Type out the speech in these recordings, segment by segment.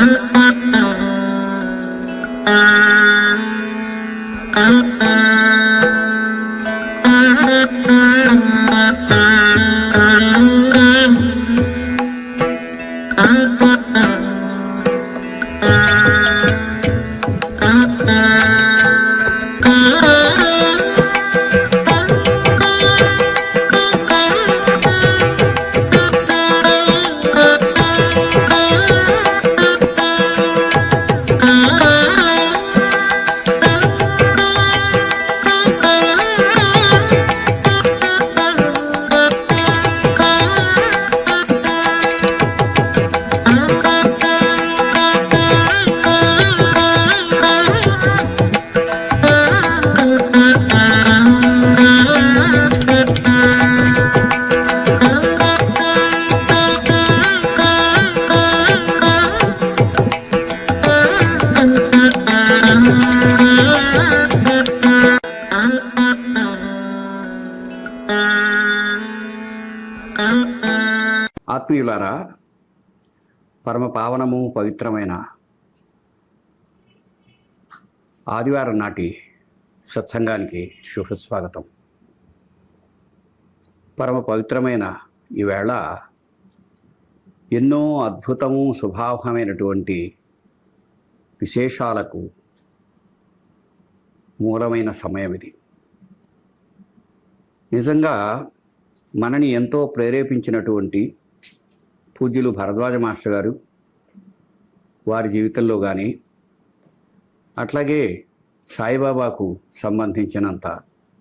One. ప్రియులారా పరమ పావనము పవిత్రమైన ఆదివారం నాటి సత్సంగానికి శుభస్వాగతం. పరమ పవిత్రమైన ఈవేళ ఎన్నో అద్భుతము శుభావహమైనటువంటి విశేషాలకు మూలమైన సమయం ఇది. నిజంగా మనని ఎంతో ప్రేరేపించినటువంటి పూజ్యులు భరద్వాజ మాస్టర్ గారు వారి జీవితంలో కానీ అట్లాగే సాయిబాబాకు సంబంధించినంత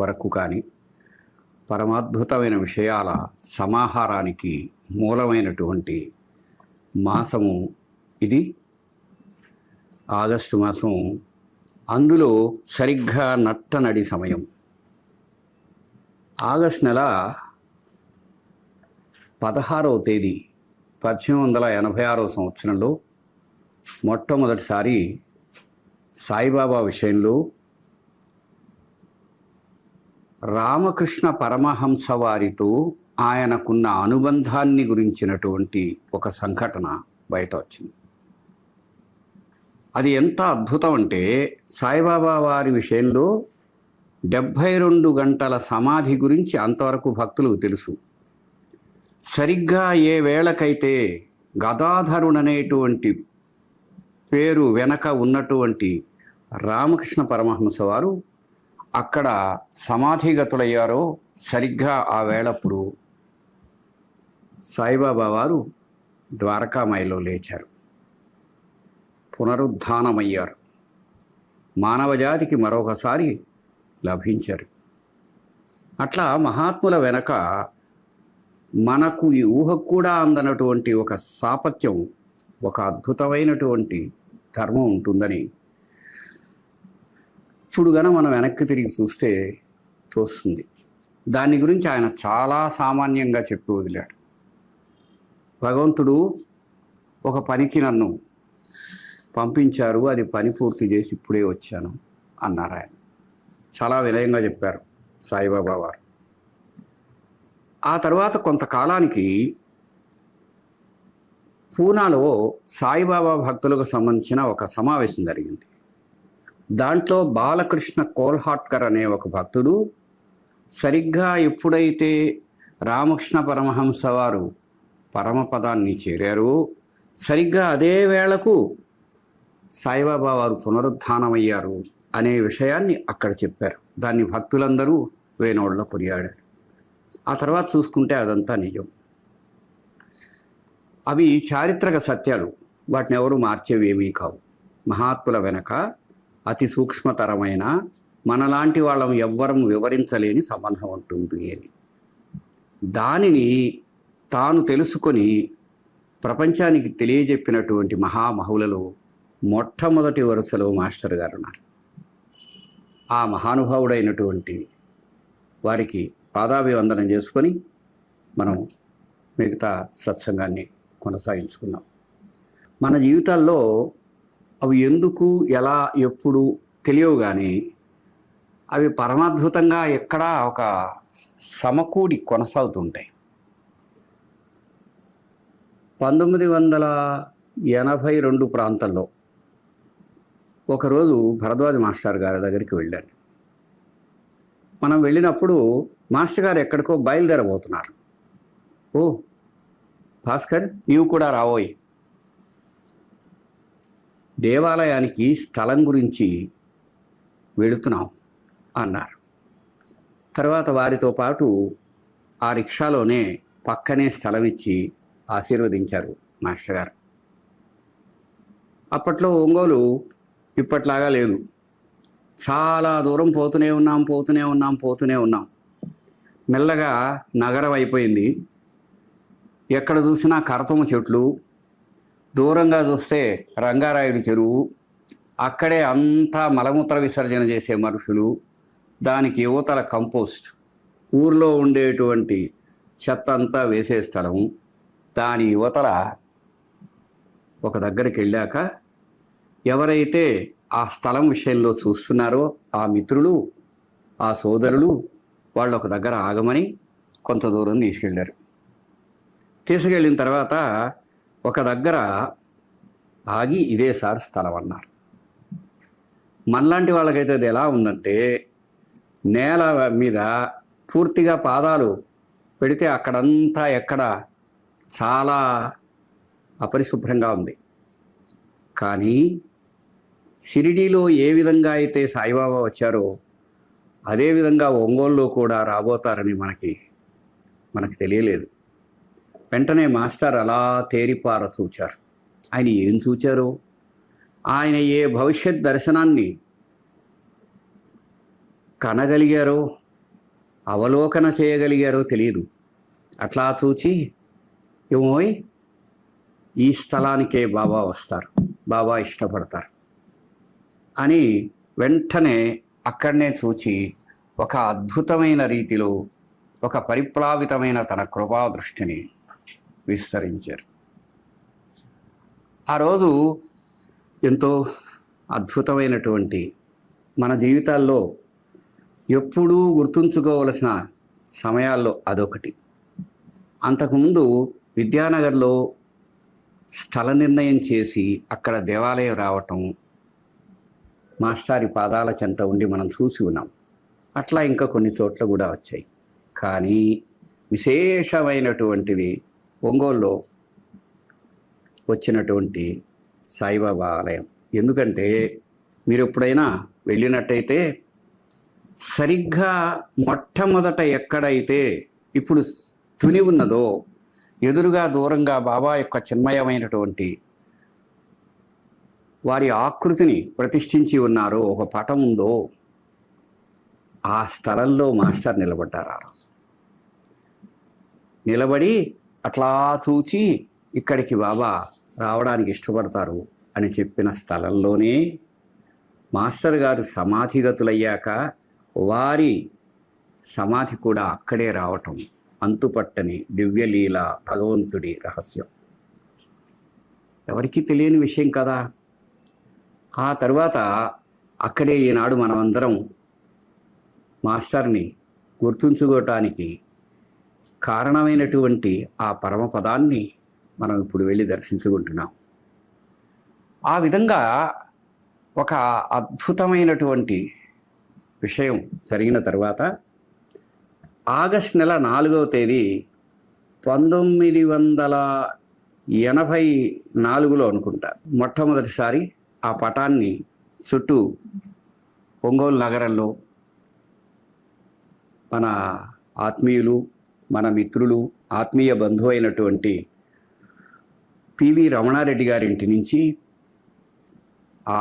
వరకు కానీ పరమాద్భుతమైన విషయాల సమాహారానికి మూలమైనటువంటి మాసము ఇది. ఆగస్టు మాసం అందులో సరిగ్గా నట్టనడి సమయం. ఆగస్ట్ నెల పదహారవ తేదీ పద్దెనిమిది వందల ఎనభై ఆరవ సంవత్సరంలో మొట్టమొదటిసారి సాయిబాబా విషయంలో రామకృష్ణ పరమహంస వారితో ఆయనకున్న అనుబంధాన్ని గురించినటువంటి ఒక సంఘటన బయట వచ్చింది. అది ఎంత అద్భుతం అంటే సాయిబాబా వారి విషయంలో డెబ్భై రెండు గంటల సమాధి గురించి అంతవరకు భక్తులకు తెలుసు. సరిగ్గా ఏ వేళకైతే గదాధరుడనేటువంటి పేరు వెనక ఉన్నటువంటి రామకృష్ణ పరమహంస వారు అక్కడ సమాధిగతులయ్యారో సరిగ్గా ఆ వేళప్పుడు సాయిబాబా వారు ద్వారకామాయిలో లేచారు. పునరుద్ధానమయ్యారు. మానవజాతికి మరొకసారి లభించారు. అట్లా మహాత్ముల వెనక మనకు ఈ ఊహకు కూడా అందనటువంటి ఒక సాపత్యం ఒక అద్భుతమైనటువంటి ధర్మం ఉంటుందని. ఇప్పుడు గన మనం వెనక్కి తిరిగి చూస్తే తోస్తుంది. దాని గురించి ఆయన చాలా సామాన్యంగా చెప్పి వదిలాడు. భగవంతుడు ఒక పనికి నన్ను పంపించారు అది పని పూర్తి చేసి ఇప్పుడే వచ్చాను అన్నారు ఆయన చాలా వినయంగా చెప్పారు సాయిబాబా వారు. ఆ తర్వాత కొంతకాలానికి పూనాలో సాయిబాబా భక్తులకు సంబంధించిన ఒక సమావేశం జరిగింది. దాంట్లో బాలకృష్ణ కోల్హాట్కర్ అనే ఒక భక్తుడు సరిగ్గా ఎప్పుడైతే రామకృష్ణ పరమహంస వారు పరమపదాన్ని చేరారో సరిగ్గా అదే వేళకు సాయిబాబా వారు పునరుద్ధానమయ్యారు అనే విషయాన్ని అక్కడ చెప్పారు. దాన్ని భక్తులందరూ వేనోళ్ళ కొనియాడారు. ఆ తర్వాత చూసుకుంటే అదంతా నిజం. అవి చారిత్రక సత్యాలు. వాటిని ఎవరు మార్చేవి ఏమీ కావు. మహాత్ముల వెనక అతి సూక్ష్మతరమైన మనలాంటి వాళ్ళం ఎవ్వరం వివరించలేని సంబంధం ఉంటుంది అని దానిని తాను తెలుసుకొని ప్రపంచానికి తెలియజెప్పినటువంటి మహామహులలో మొట్టమొదటి వరుసలో మాస్టర్ గారు ఉన్నారు ఆ మహానుభావుడైనటువంటి వారికి పాదాభివందనం చేసుకొని మనం మిగతా సత్సంగాన్ని కొనసాగించుకుందాం. మన జీవితాల్లో అవి ఎందుకు ఎలా ఎప్పుడు తెలియవు కానీ అవి పరమాద్భుతంగా ఎక్కడా ఒక సమకూడి కొనసాగుతుంటాయి. పంతొమ్మిది వందల ఎనభై రెండు ప్రాంతంలో ఒకరోజు భరద్వాజ మాస్టర్ గారి దగ్గరికి వెళ్ళాను. మనం వెళ్ళినప్పుడు మాస్టర్ గారు ఎక్కడికో బయలుదేరబోతున్నారు. ఓ భాస్కర్ నీవు కూడా రావోయ్. దేవాలయానికి స్థలం గురించి వెళుతున్నాం అన్నారు. తర్వాత వారితో పాటు ఆ రిక్షాలోనే పక్కనే స్థలం ఇచ్చి ఆశీర్వదించారు మాస్టర్ గారు. అప్పట్లో ఒంగోలు ఇప్పట్లాగా లేదు. చాలా దూరం పోతూనే ఉన్నాం పోతూనే ఉన్నాం పోతూనే ఉన్నాం. మెల్లగా నగరం అయిపోయింది. ఎక్కడ చూసినా కరతమ చెట్లు. దూరంగా చూస్తే రంగారాయుడు చెరువు. అక్కడే అంతా మలమూత్ర విసర్జన చేసే మనుషులు. దానికి యువతల కంపోస్ట్. ఊర్లో ఉండేటువంటి చెత్త అంతా వేసే స్థలం. దాని యువతల ఒక దగ్గరికి వెళ్ళాక ఎవరైతే ఆ స్థలం విషయంలో చూస్తున్నారో ఆ మిత్రులు ఆ సోదరులు వాళ్ళు ఒక దగ్గర ఆగమని కొంత దూరం తీసుకెళ్ళారు. తీసుకెళ్ళిన తర్వాత ఒక దగ్గర ఆగి ఇదే సార్ స్థలం అన్నారు. మనలాంటి వాళ్ళకైతే అది ఎలా ఉందంటే నేల మీద పూర్తిగా పాదాలు పెడితే అక్కడంతా ఎక్కడ చాలా అపరిశుభ్రంగా ఉంది. కానీ షిరిడీలో ఏ విధంగా అయితే సాయిబాబా వచ్చారో అదేవిధంగా ఒంగోలులో కూడా రాబోతారని మనకి మనకు తెలియలేదు. వెంటనే మాస్టర్ అలా తేరిపార చూచారు. ఆయన ఏం చూచారు? ఆయన ఏ భవిష్యత్ దర్శనాన్ని కనగలిగారో అవలోకన చేయగలిగారో తెలియదు. అట్లా చూచి ఏమోయ్ ఈ స్థలానికే బాబా వస్తారు. బాబా ఇష్టపడతారు. అని వెంటనే అక్కడనే చూచి ఒక అద్భుతమైన రీతిలో ఒక పరిప్లావితమైన తన కృపా దృష్టిని విస్తరించారు. ఆ రోజు ఎంతో అద్భుతమైనటువంటి మన జీవితాల్లో ఎప్పుడూ గుర్తుంచుకోవలసిన సమయాల్లో అదొకటి. అంతకుముందు విద్యానగర్లో స్థల నిర్ణయం చేసి అక్కడ దేవాలయం రావటం మాస్టారి పాదాల చెంత ఉండి మనం చూసి ఉన్నాం. అట్లా ఇంకా కొన్ని చోట్ల కూడా వచ్చాయి. కానీ విశేషమైనటువంటివి ఒంగోలులో వచ్చినటువంటి సాయిబాబా ఆలయం. ఎందుకంటే మీరు ఎప్పుడైనా వెళ్ళినట్టయితే సరిగ్గా మొట్టమొదట ఎక్కడైతే ఇప్పుడు తుని ఉన్నదో ఎదురుగా దూరంగా బాబా యొక్క చిన్మయమైనటువంటి వారి ఆకృతిని ప్రతిష్ఠించి ఉన్నారో ఒక పటం ఉందో ఆ స్థలంలో మాస్టర్ నిలబడ్డారు ఆ రోజు. నిలబడి అట్లా చూచి ఇక్కడికి బాబా రావడానికి ఇష్టపడతారు అని చెప్పిన స్థలంలోనే మాస్టర్ గారు సమాధిగతులయ్యాక వారి సమాధి కూడా అక్కడే రావటం అంతుపట్టని దివ్యలీల భగవంతుడి రహస్యం. ఎవరికీ తెలియని విషయం కదా? ఆ తర్వాత అక్కడే ఈనాడు మనమందరం మాస్టర్ని గుర్తుంచుకోవటానికి కారణమైనటువంటి ఆ పరమపదాన్ని మనం ఇప్పుడు వెళ్ళి దర్శించుకుంటున్నాం. ఆ విధంగా ఒక అద్భుతమైనటువంటి విషయం జరిగిన తర్వాత ఆగస్ట్ నెల నాలుగవ తేదీ పంతొమ్మిది వందల ఎనభై నాలుగులో అనుకుంటా మొట్టమొదటిసారి ఆ పటాన్ని చుట్టూ ఒంగోలు నగరంలో మన ఆత్మీయులు మన మిత్రులు ఆత్మీయ బంధువు అయినటువంటి పివి రమణారెడ్డి గారి ఇంటి నుంచి ఆ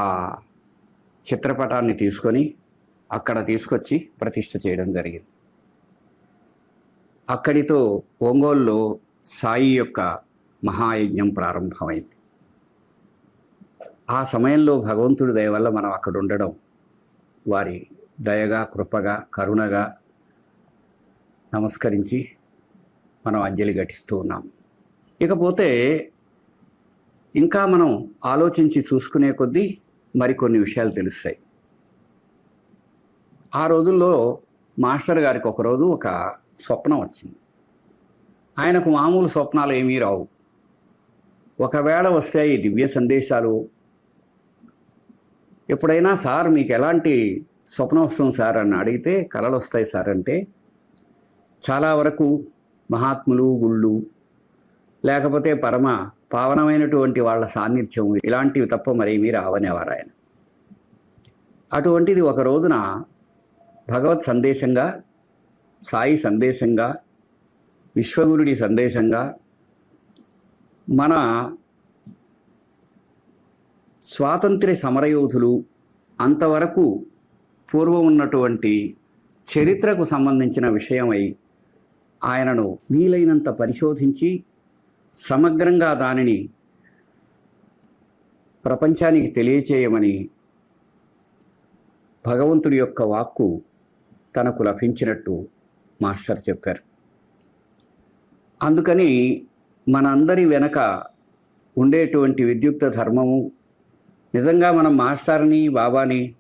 చిత్రపటాన్ని తీసుకొని అక్కడ తీసుకొచ్చి ప్రతిష్ఠ చేయడం జరిగింది. అక్కడితో ఒంగోలులో సాయి యొక్క మహాయజ్ఞం ప్రారంభమైంది. ఆ సమయంలో భగవంతుడి దయ వల్ల మనం అక్కడ ఉండడం. వారి దయగా కృపగా కరుణగా నమస్కరించి మనం అంజలి ఘటిస్తూ ఉన్నాం. ఇకపోతే ఇంకా మనం ఆలోచించి చూసుకునే కొద్దీ మరికొన్ని విషయాలు తెలుస్తాయి. ఆ రోజుల్లో మాస్టర్ గారికి ఒకరోజు ఒక స్వప్నం వచ్చింది. ఆయనకు మామూలు స్వప్నాలు ఏమీ రావు. ఒకవేళ వస్తే ఈ దివ్య సందేశాలు ఎప్పుడైనా సార్ మీకు ఎలాంటి స్వప్నం వస్తుంది సార్ అని అడిగితే కళలు వస్తాయి సార్ అంటే చాలా వరకు మహాత్ములు గుళ్ళు లేకపోతే పరమ పావనమైనటువంటి వాళ్ళ సాన్నిధ్యం ఇలాంటివి తప్ప మరేమీ రావనేవారు ఆయన. అటువంటిది ఒక రోజున భగవత్ సందేశంగా సాయి సందేశంగా విశ్వగురుడి సందేశంగా మన స్వాతంత్ర్య సమరయోధులు అంతవరకు పూర్వం ఉన్నటువంటి చరిత్రకు సంబంధించిన విషయమై ఆయనను వీలైనంత పరిశోధించి సమగ్రంగా దానిని ప్రపంచానికి తెలియచేయమని భగవంతుడి యొక్క వాక్కు తనకు లభించినట్టు మాస్టర్ చెప్పారు. అందుకని మనందరి వెనక ఉండేటువంటి విద్యుక్త ధర్మము నిజంగా మనం మాస్టర్ని బాబాని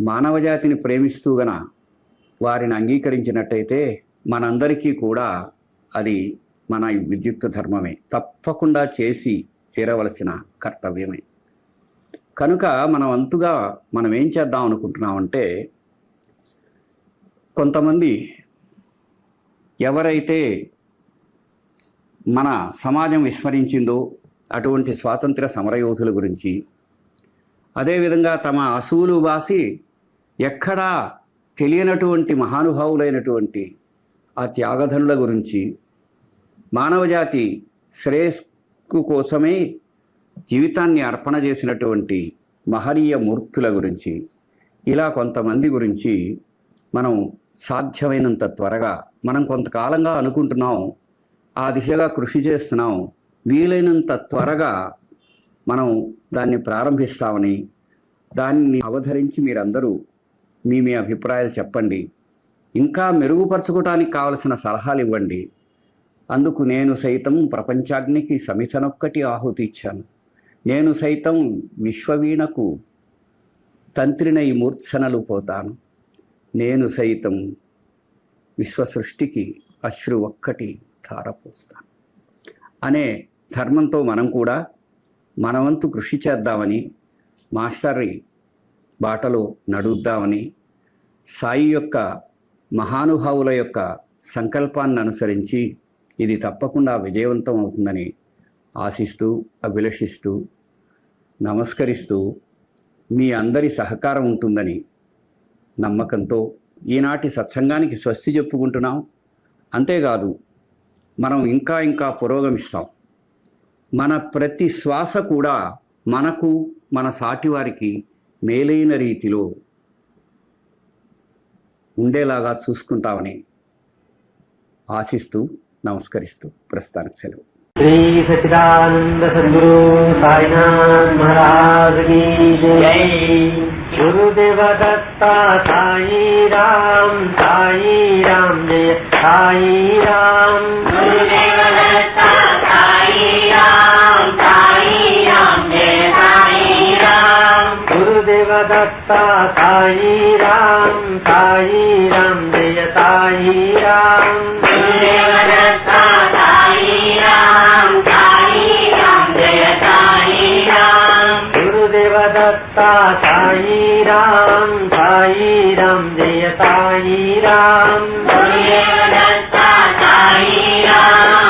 మానవజాతిని ప్రేమిస్తూ గన వారిని అంగీకరించినట్టయితే మనందరికీ కూడా అది మన విద్యుక్త ధర్మమే. తప్పకుండా చేసి తీరవలసిన కర్తవ్యమే. కనుక మనం అంతుగా మనం ఏం చేద్దాం అనుకుంటున్నామంటే కొంతమంది ఎవరైతే మన సమాజం విస్మరించిందో అటువంటి స్వాతంత్ర సమరయోధుల గురించి. అదేవిధంగా తమ అసూలు బాసి ఎక్కడా తెలియనటువంటి మహానుభావులైనటువంటి ఆ త్యాగధనుల గురించి. మానవజాతి శ్రేయస్కు కోసమే జీవితాన్ని అర్పణ చేసినటువంటి మహనీయ మూర్తుల గురించి. ఇలా కొంతమంది గురించి మనం సాధ్యమైనంత త్వరగా మనం కొంతకాలంగా అనుకుంటున్నాం ఆ దిశగా కృషి చేస్తున్నాం వీలైనంత త్వరగా మనం దాన్ని ప్రారంభిస్తామని దాన్ని అవధరించి మీరందరూ మీ మీ అభిప్రాయాలు చెప్పండి. ఇంకా మెరుగుపరచుకోవటానికి కావలసిన సలహాలు ఇవ్వండి. అందుకు నేను సైతం ప్రపంచాగ్నికి సమితనొక్కటి ఆహుతి ఇచ్చాను. నేను సైతం విశ్వవీణకు తంత్రినై మూర్ఛనలు పోతాను. నేను సైతం విశ్వసృష్టికి అశ్రు ఒక్కటి ధారపోస్తాను అనే ధర్మంతో మనం కూడా మనవంతు కృషి చేద్దామని మాస్టర్ బాటలో నడుద్దామని సాయి యొక్క మహానుభావుల యొక్క సంకల్పాన్ని అనుసరించి ఇది తప్పకుండా విజయవంతం అవుతుందని ఆశిస్తూ అభిలషిస్తూ నమస్కరిస్తూ మీ అందరి సహకారం ఉంటుందని నమ్మకంతో ఈనాటి సత్సంగానికి స్వస్తి చెప్పుకుంటున్నాం. అంతేకాదు మనం ఇంకా ఇంకా పురోగమిస్తాం. మన ప్రతి శ్వాస కూడా మనకు మన సాటివారికి మేలైన రీతిలో ఉండేలాగా చూసుకుంటామని ఆశిస్తూ నమస్కరిస్తూ ప్రస్థానకు సెలవు. శ్రీ సచిదానంద సద్గురు సాయినాథ్ మహారాజ్ జై. గురుదేవ సాయి రామ్ సాయి రామ్ జయ సాయి రామ్ గురుదేవ సాయి రామ్ సాయి రామ్ జయ సాయి రామ్ గురుదేవదత్త సాయి రామ్ సాయి రామ్ జయ సాయి రామ్ గురుదేవదత్త సాయి రామ్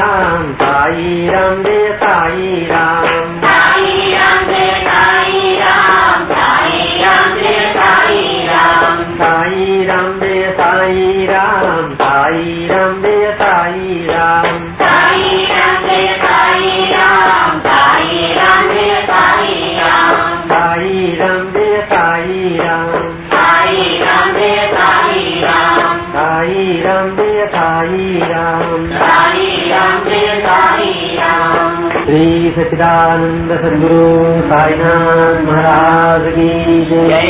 ராம் தாயிரம் தே தாயிராம் श्री सच्चिदानंद सदगुरु साईनाथ महाराज जय